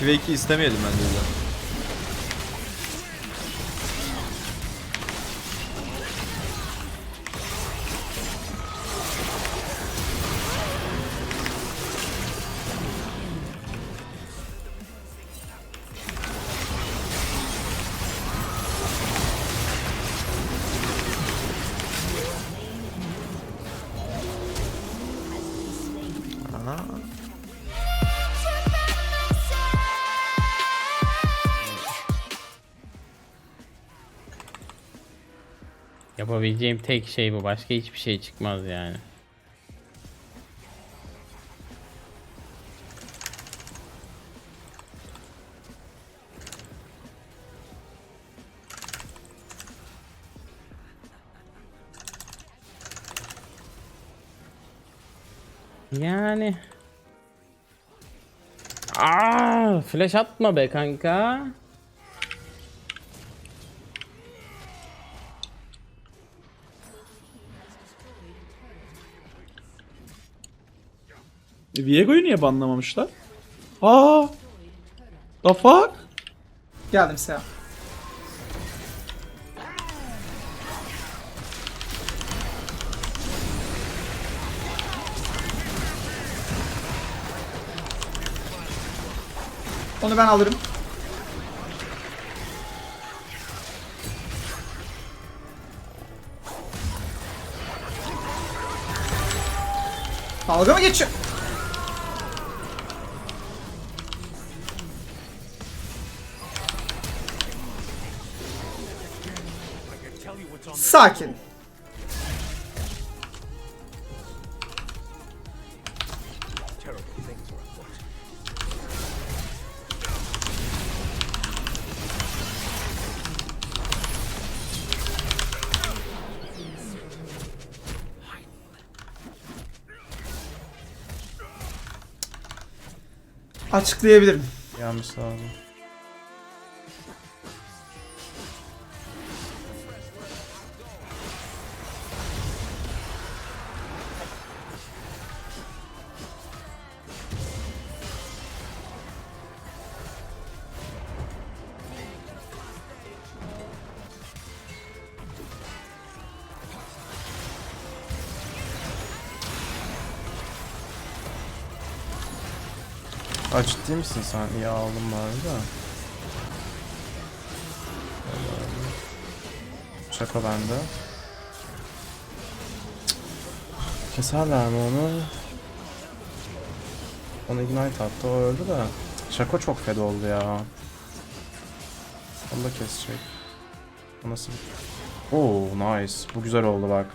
2 ve 2 istemeyelim bence de. Yapabileceğim tek şey bu. Başka hiçbir şey çıkmaz yani. Yani Aa, flash atma be kanka. E, Viego'yu niye banlamamışlar? Aa! The fuck? Geldim Seha. Onu ben alırım. Dalga mı geçiyor? Sakin. Açıklayabilirim. Yanlış lazım. Aa ciddi misin sen? İyi aldım bari da. Şaka bende. Keserler mi onu? Onu ignite attı o öldü de. Şako çok fed oldu ya. Onu da kesecek. O nasıl? Oo nice. Bu güzel oldu bak.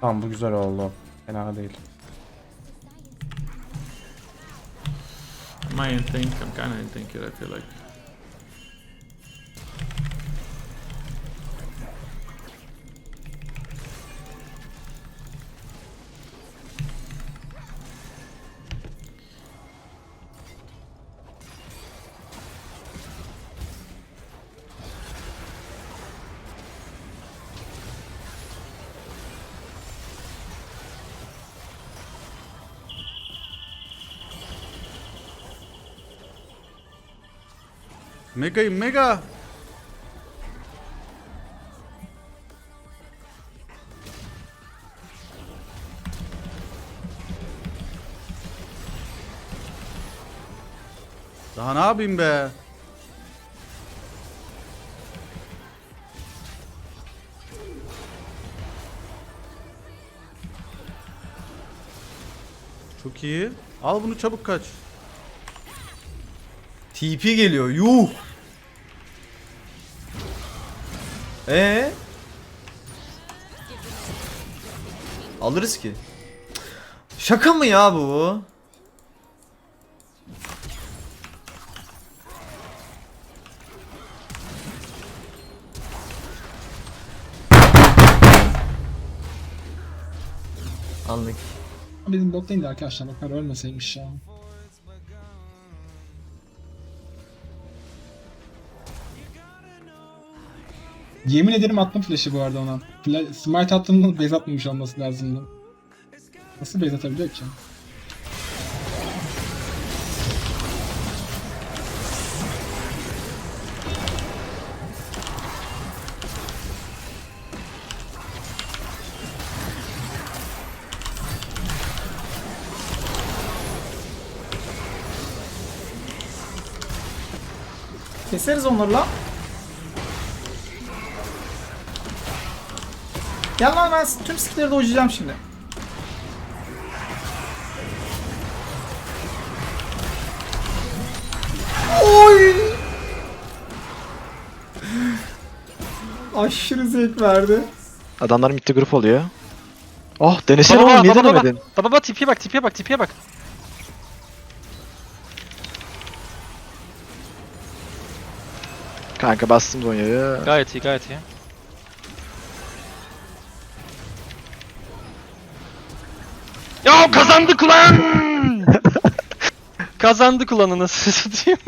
Tamam bu güzel oldu. Fena değil. Am I in think? I'm kinda in here, I feel like. Mega'yım mega. Daha ne yapayım be? Çok iyi. Al bunu çabuk kaç. TP geliyor. Yuh. Ee? Alırız ki. Şaka mı ya bu? Anlık. Bizim bot lane'de arkadaşlar o kadar ölmeseymiş ya. Yemin ederim attım flash'ı bu arada ona. Flash, smite attığımda base atmamış olması lazımdı. Nasıl base atabiliyor ki? Keseriz onları lan. Gel lan ben tüm skilleri de ucayacağım şimdi. Oy! Aşırı zevk verdi. Adamlar midde grup oluyor. Oh denesene Baba, oğlum niye baba, baba. denemedin? Baba baba tipiye bak tipiye bak tipiye bak. Kanka bastım Zonya'yı. Gayet iyi gayet iyi. Kazandık ulan! kazandık ulan nasıl satayım.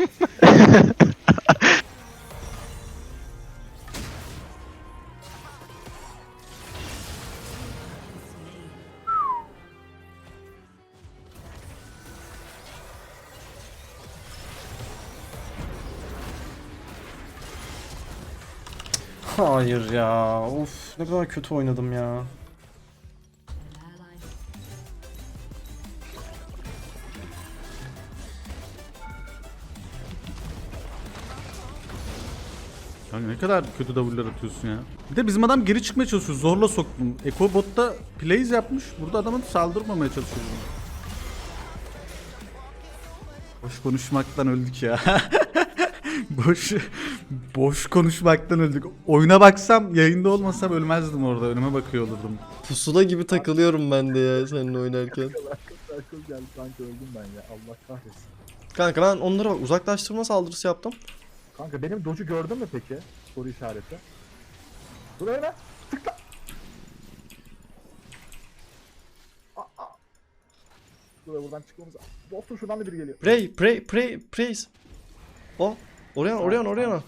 Hayır ya. Of ne kadar kötü oynadım ya. Kanka ne kadar kötü W'ler atıyorsun ya. Bir de bizim adam geri çıkmaya çalışıyor. Zorla soktum. Echo botta plays yapmış. Burada adamın saldırmamaya çalışıyor. Boş konuşmaktan öldük ya. boş boş konuşmaktan öldük. Oyuna baksam, yayında olmasam ölmezdim orada. Önüme bakıyor olurdum. Pusula gibi takılıyorum ben de ya seninle oynarken. Kanka ben onlara bak uzaklaştırma saldırısı yaptım. Kanka benim docu gördün mü peki? Soru işareti. Dur öyle. Tıkla. Aa, aa. Dur buradan çıkmamız lazım. Dostum şuradan da biri geliyor. Pray, pray, pray, praise. O, oraya, oraya, oraya.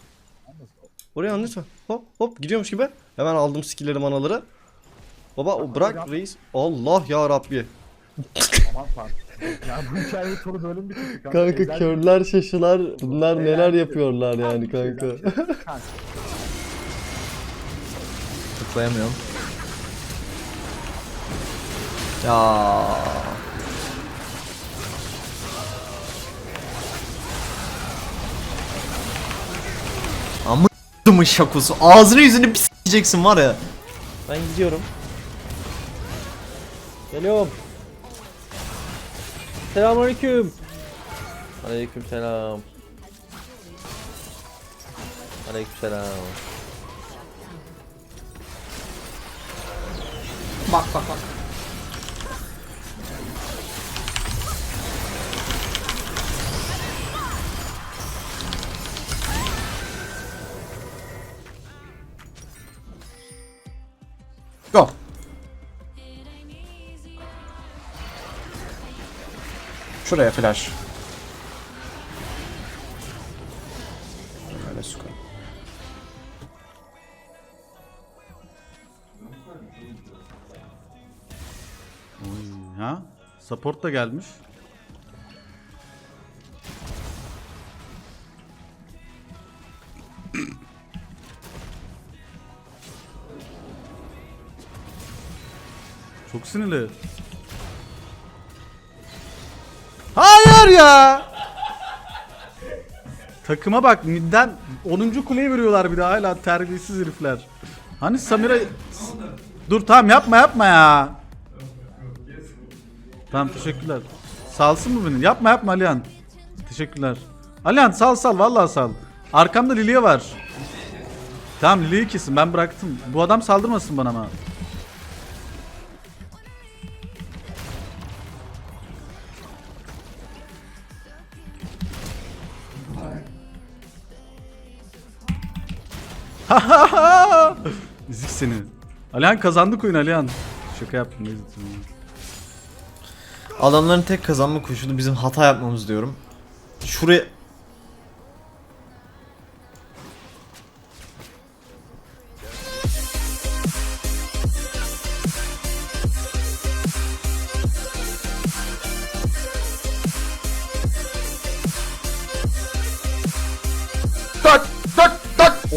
Oraya lütfen. Hop, hop gidiyormuş gibi. Hemen aldım skill'leri manaları. Baba o bırak reis. Allah ya Rabbi. Aman tanrım. Ya bu hikayenin sonu böyle mi bitiyor kanka? Kanka Ezel- körler şaşılar. Bunlar Ezel- neler yapıyorlar yani kanka. Kanka. Tıklayamıyorum. Ya. Amma şakosu. Ağzını yüzünü s**eceksin var ya. Ben gidiyorum. Geliyorum. Selamünaleyküm. Aleyküm selam. Aleyküm selam. Bak bak bak. Şuraya flash. Böyle ha? Support da gelmiş. Çok sinirli. Ya. Takıma bak midden 10. kuleyi veriyorlar bir de hala terbiyesiz herifler. Hani Samira... Dur tamam yapma yapma ya. Tamam teşekkürler. Salsın mı beni? Yapma yapma Alihan. Teşekkürler. Alihan sal sal vallahi sal. Arkamda Lilia var. Tamam Lilia'yı kesin ben bıraktım. Bu adam saldırmasın bana ama. Zik seni. Alihan kazandık oyun Alihan. Şaka yaptım. neyse, tamam. Adamların tek kazanma koşulu bizim hata yapmamız diyorum. Şuraya...